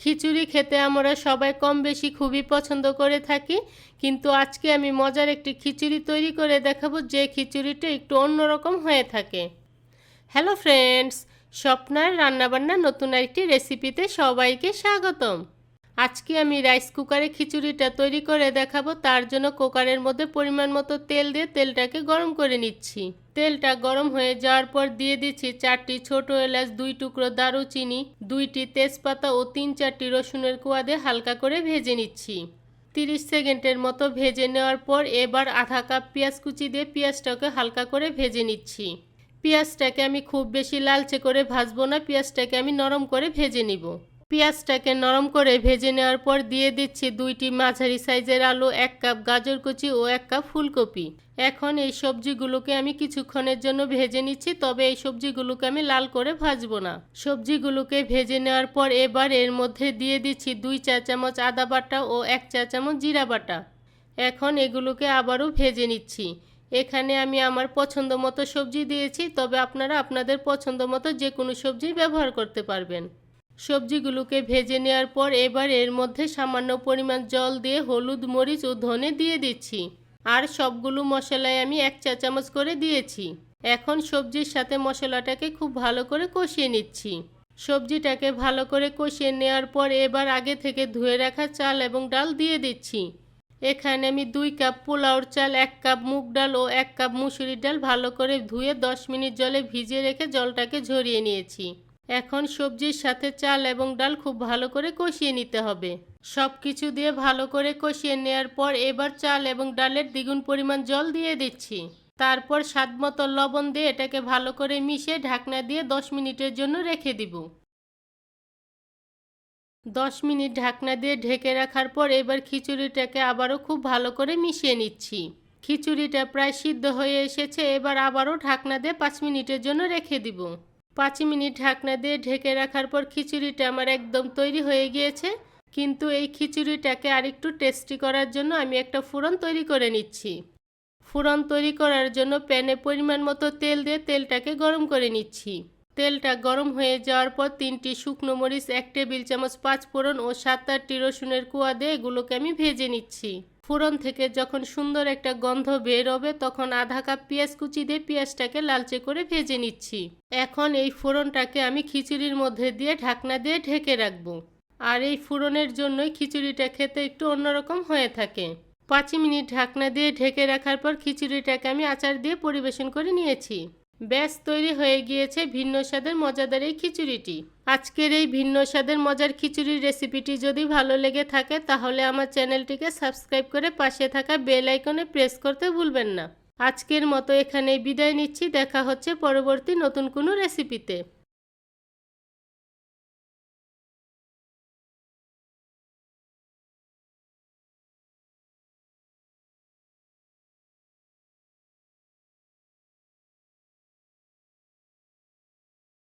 খিচুড়ি খেতে আমরা সবাই কম বেশি খুবই পছন্দ করে থাকি, কিন্তু আজকে আমি মজার একটি খিচুড়ি তৈরি করে দেখাবো, যে খিচুড়িটা একটু অন্যরকম হয়ে থাকে। হ্যালো ফ্রেন্ডস স্বপ্নার রান্নাবান্না নতুন একটি রেসিপিতে সবাইকে স্বাগতম। আজকে আমি রাইস কুকারে খিচুড়িটা তৈরি করে দেখাবো। তার জন্য কুকারের মধ্যে পরিমাণ মতো তেল দিয়ে তেলটাকে গরম করে নিচ্ছি। তেলটা গরম হয়ে যাওয়ার পর দিয়ে দিচ্ছি চারটি ছোট এলাচ, দুই টুকরো দারুচিনি, দুইটি তেজপাতা ও তিন চারটি রসুনের কোয়া দিয়ে হালকা করে ভেজে নিচ্ছি। তিরিশ সেকেন্ডের মতো ভেজে নেওয়ার পর এবার আধা কাপ পেঁয়াজ কুচি দিয়ে পেঁয়াজটাকে হালকা করে ভেজে নিচ্ছি। পেঁয়াজটাকে আমি খুব বেশি লালচে করে ভাজবো না, পেঁয়াজটাকে আমি নরম করে ভেজে নিব। পেঁয়াজটাকে নরম করে ভেজে নেওয়ার পর দিয়ে দিচ্ছি দুইটি মাঝারি সাইজের আলু, এক কাপ গাজর কুচি ও এক কাপ ফুলকপি। এখন এই সবজিগুলোকে আমি কিছুক্ষণের জন্য ভেজে নিচ্ছি, তবে এই সবজিগুলোকে আমি লাল করে ভাজবো না। সবজিগুলোকে ভেজে নেওয়ার পর এবার এর মধ্যে দিয়ে দিচ্ছি দুই চা চামচ আদা বাটা ও এক চা চামচ জিরা বাটা। এখন এগুলোকে আবারও ভেজে নিচ্ছি। এখানে আমি আমার পছন্দ মতো সবজি দিয়েছি, তবে আপনারা আপনাদের পছন্দ মতো যে কোনো সবজি ব্যবহার করতে পারবেন। সবজিগুলোকে ভেজে নেওয়ার পর এবার এর মধ্যে সামান্য পরিমাণ জল দিয়ে হলুদ, মরিচ ও ধনে দিয়ে দিচ্ছি। আর সবগুলো মশলায় আমি এক চা চামচ করে দিয়েছি। এখন সবজির সাথে মশলাটাকে খুব ভালো করে কষিয়ে নিচ্ছি। সবজিটাকে ভালো করে কষিয়ে নেওয়ার পর এবার আগে থেকে ধুয়ে রাখা চাল এবং ডাল দিয়ে দিচ্ছি। এখানে আমি দুই কাপ পোলাওর চাল, এক কাপ মুগ ডাল ও এক কাপ মুসুরির ডাল ভালো করে ধুয়ে দশ মিনিট জলে ভিজিয়ে রেখে জলটাকে ঝরিয়ে নিয়েছি। এখন সবজির সাথে চাল এবং ডাল খুব ভালো করে কষিয়ে নিতে হবে। সব কিছু দিয়ে ভালো করে কষিয়ে নেওয়ার পর এবার চাল এবং ডালের দ্বিগুণ পরিমাণ জল দিয়ে দিচ্ছি। তারপর স্বাদ মতো লবণ দিয়ে এটাকে ভালো করে মিশিয়ে ঢাকনা দিয়ে দশ মিনিটের জন্য রেখে দিব। দশ মিনিট ঢাকনা দিয়ে ঢেকে রাখার পর এবার খিচুড়িটাকে আবারও খুব ভালো করে মিশিয়ে নিচ্ছি। খিচুড়িটা প্রায় সিদ্ধ হয়ে এসেছে, এবার আবারও ঢাকনা দিয়ে পাঁচ মিনিটের জন্য রেখে দিব। পাঁচ মিনিট ঢাকনা দিয়ে ঢেকে রাখার পর খিচুড়িটা আমার একদম তৈরি হয়ে গিয়েছে। কিন্তু এই খিচুড়িটাকে আরেকটু টেস্টি করার জন্য আমি একটা ফুরন তৈরি করে নিচ্ছি। ফুরন তৈরি করার জন্য প্যানে পরিমাণ মতো তেল দিয়ে তেলটাকে গরম করে নিচ্ছি। তেলটা গরম হয়ে যাওয়ার পর তিনটি শুকনো মরিচ, এক টেবিল চামচ পাঁচ ফোড়ন ও সাত আটটি রসুনের কুয়া দিয়ে এগুলোকে আমি ভেজে নিচ্ছি। ফোড়ন থেকে যখন সুন্দর একটা গন্ধ বের হবে, তখন আধা কাপ পেঁয়াজ কুচি দিয়ে পেঁয়াজটাকে লালচে করে ভেজে নিচ্ছি। এখন এই ফোড়নটাকে আমি খিচুড়ির মধ্যে দিয়ে ঢাকনা দিয়ে ঢেকে রাখব। আর এই ফোড়নের জন্যই খিচুড়িটা খেতে একটু অন্যরকম হয়ে থাকে। পাঁচ মিনিট ঢাকনা দিয়ে ঢেকে রাখার পর খিচুড়িটাকে আমি আচার দিয়ে পরিবেশন করে নিয়েছি। ব্যাস, তৈরি হয়ে গিয়েছে ভিন্ন স্বাদের মজাদার এই খিচুড়িটি। আজকের এই ভিন্ন স্বাদের মজার খিচুড়ির রেসিপিটি যদি ভালো লেগে থাকে, তাহলে আমার চ্যানেলটিকে সাবস্ক্রাইব করে পাশে থাকা বেল আইকনে প্রেস করতে ভুলবেন না। আজকের মতো এখানেই বিদায় নিচ্ছি। দেখা হচ্ছে পরবর্তী নতুন কোনো রেসিপিতে।